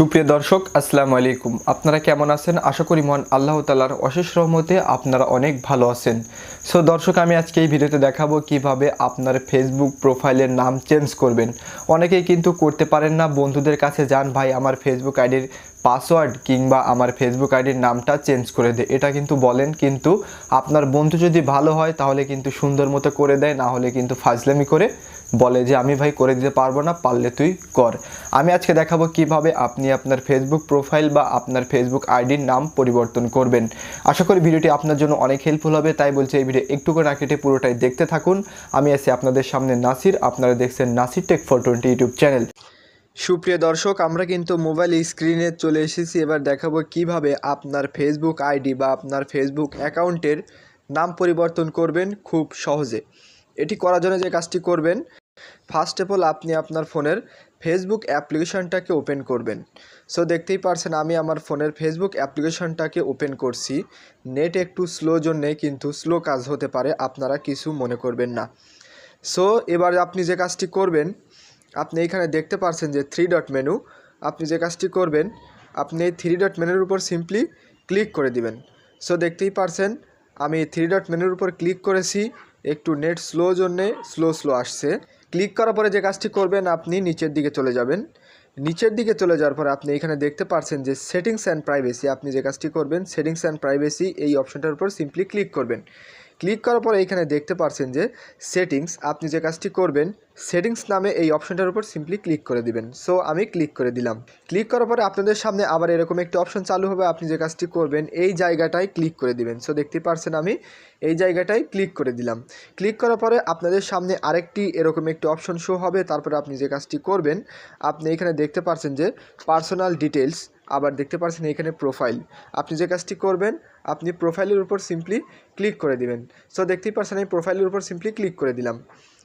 সুপ্রিয় দর্শক, আসসালামু আলাইকুম। আপনারা কেমন আছেন? আশা করি মহান আল্লাহ তালার অশেষ রহমতে আপনারা অনেক ভালো আছেন। সো দর্শক, আমি আজকে এই ভিডিওতে দেখাবো কীভাবে আপনার ফেসবুক প্রোফাইলের নাম চেঞ্জ করবেন। অনেকেই কিন্তু করতে পারেন না। বন্ধুদের কাছে যান, ভাই, আমার ফেসবুক আইডির পাসওয়ার্ড কিংবা আমার ফেসবুক আইডির নামটা চেঞ্জ করে দে। এটা কিন্তু বলেন, কিন্তু আপনার বন্ধু যদি ভালো হয়, তাহলে কিন্তু সুন্দর মতো করে দেয়, না হলে কিন্তু ফাজলামি করে বলে যে, আমি ভাই করে দিতে পারব না, পারলে তুই কর। আমি আজকে দেখাবো কীভাবে আপনি আপনার ফেসবুক প্রোফাইল বা আপনার ফেসবুক আইডির নাম পরিবর্তন করবেন। আশা করি ভিডিওটি আপনার জন্য অনেক হেল্পফুল হবে, তাই বলছি এই ভিডিও একটু করে কেটে পুরোটাই দেখতে থাকুন। আমি আছি আপনাদের সামনে নাসির, আপনারা দেখছেন Nasir tech four twenty YouTube channel. সুপ্রিয় দর্শক, আমরা কিন্তু মোবাইল স্ক্রিনে চলে এসেছি। এবার দেখাবো কীভাবে আপনার ফেসবুক আইডি বা আপনার ফেসবুক অ্যাকাউন্টের নাম পরিবর্তন করবেন খুব সহজে। এটি করার জন্য যে কাজটি করবেন ফার্স্ট অফ অল আপনি আপনার ফোনের ফেসবুক অ্যাপ্লিকেশনটাকে ওপেন করবেন। সো দেখতেই পারছেন, আমি আমার ফোনের ফেসবুক অ্যাপ্লিকেশনটাকে ওপেন করছি। নেট একটু স্লো জন্যে, কিন্তু স্লো কাজ হতে পারে, আপনারা কিছু মনে করবেন না। সো এবার আপনি যে কাজটি করবেন, আপনি এখানে দেখতে পারছেন যে থ্রি ডট মেনু আপনি যে কাজটি করবেন, আপনি এই থ্রি ডট মেনুর উপর সিম্পলি ক্লিক করে দিবেন। সো দেখতেই পারছেন, আমি থ্রি ডট মেনুর উপর ক্লিক করেছি, একটু নেট স্লো জন্যে স্লো স্লো আসছে। ক্লিক করার পরে যে কাজটি করবেন, আপনি নিচের দিকে চলে যাবেন। নিচের দিকে চলে যাওয়ার পরে আপনি এখানে দেখতে পাচ্ছেন যে সেটিংস অ্যান্ড প্রাইভেসি আপনি যে কাজটি করবেন সেটিংস অ্যান্ড প্রাইভেসি এই অপশনটার উপর সিম্পলি ক্লিক করবেন। ক্লিক করার পরে এইখানে দেখতে পারছেন যে সেটিংস, আপনি যে কাজটি করবেন, সেটিংস নামে এই অপশনটার উপর সিম্পলি ক্লিক করে দিবেন। সো আমি ক্লিক করে দিলাম। ক্লিক করার পরে আপনাদের সামনে আবার এরকম একটি অপশন চালু হবে, আপনি যে কাজটি করবেন, এই জায়গাটায় ক্লিক করে দিবেন। সো দেখতে পারছেন আমি এই জায়গাটায় ক্লিক করে দিলাম। ক্লিক করার পরে আপনাদের সামনে আরেকটি এরকম একটি অপশন শো হবে, তারপরে আপনি যে কাজটি করবেন, আপনি এখানে দেখতে পারছেন যে পার্সোনাল ডিটেলস আবার দেখতে পাচ্ছেন এখানে প্রোফাইল আপনি যে কাজটি করবেন, আপনি প্রোফাইলের উপর সিম্পলি ক্লিক করে দিবেন। সো দেখতেই পাচ্ছেন আমি প্রোফাইলের উপর সিম্পলি ক্লিক করে দিলাম।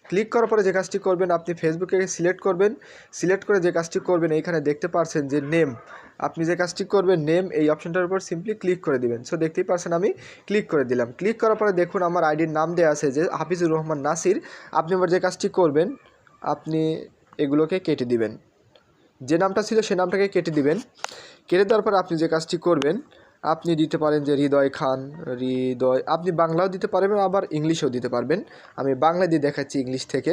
ক্লিক করার পরে যে কাজটি করবেন, আপনি ফেসবুকে সিলেক্ট করবেন। সিলেক্ট করে যে কাজটি করবেন, এইখানে দেখতে পাচ্ছেন যে নেম আপনি যে কাজটি করবেন নেম এই অপশনটার উপর সিম্পলি ক্লিক করে দিবেন। সো দেখতেই পাচ্ছেন আমি ক্লিক করে দিলাম। ক্লিক করার পরে দেখুন, আমার আইডির নাম দেওয়া আছে যে হাফিজুর রহমান নাসির। আপনি এবার যে কাজটি করবেন, আপনি এগুলোকে কেটে দিবেন। যে নামটা ছিল সে নামটাকে কেটে দিবেন। কেটে দেওয়ার পর আপনি যে কাজটি করবেন, আপনি দিতে পারেন যে হৃদয় খান, হৃদয়, আপনি বাংলাও দিতে পারবেন, আবার ইংলিশও দিতে পারবেন। আমি বাংলা দিয়ে দেখাচ্ছি ইংলিশ থেকে,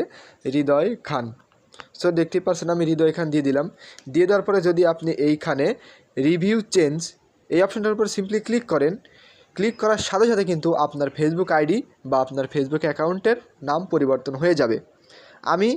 হৃদয় খান। সো দেখতেই পাচ্ছেন, আমি হৃদয় খান দিয়ে দিলাম। দিয়ে দেওয়ার পরে যদি আপনি এইখানে রিভিউ চেঞ্জ এই অপশনটার উপর সিম্পলি ক্লিক করেন ক্লিক করার সাথে সাথে কিন্তু আপনার ফেসবুক আইডি বা আপনার ফেসবুক অ্যাকাউন্টের নাম পরিবর্তন হয়ে যাবে। আমি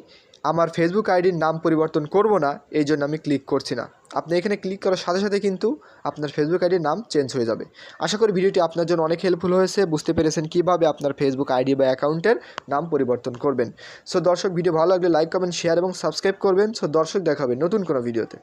আমার ফেসবুক আইডির নাম পরিবর্তন করব না, এই জন্য আমি ক্লিক করছি না। আপনি এখানে ক্লিক করার সাথে সাথে কিন্তু আপনার ফেসবুক আইডির নাম চেঞ্জ হয়ে যাবে। আশা করি ভিডিওটি আপনার জন্য অনেক হেল্পফুল হয়েছে। বুঝতে পেরেছেন কীভাবে আপনার ফেসবুক আইডি বা অ্যাকাউন্টের নাম পরিবর্তন করবেন। সো দর্শক ভিডিও ভালো লাগলে লাইক কমেন্ট শেয়ার এবং সাবস্ক্রাইব করবেন। সো দর্শক দেখাবে নতুন কোনো ভিডিওতে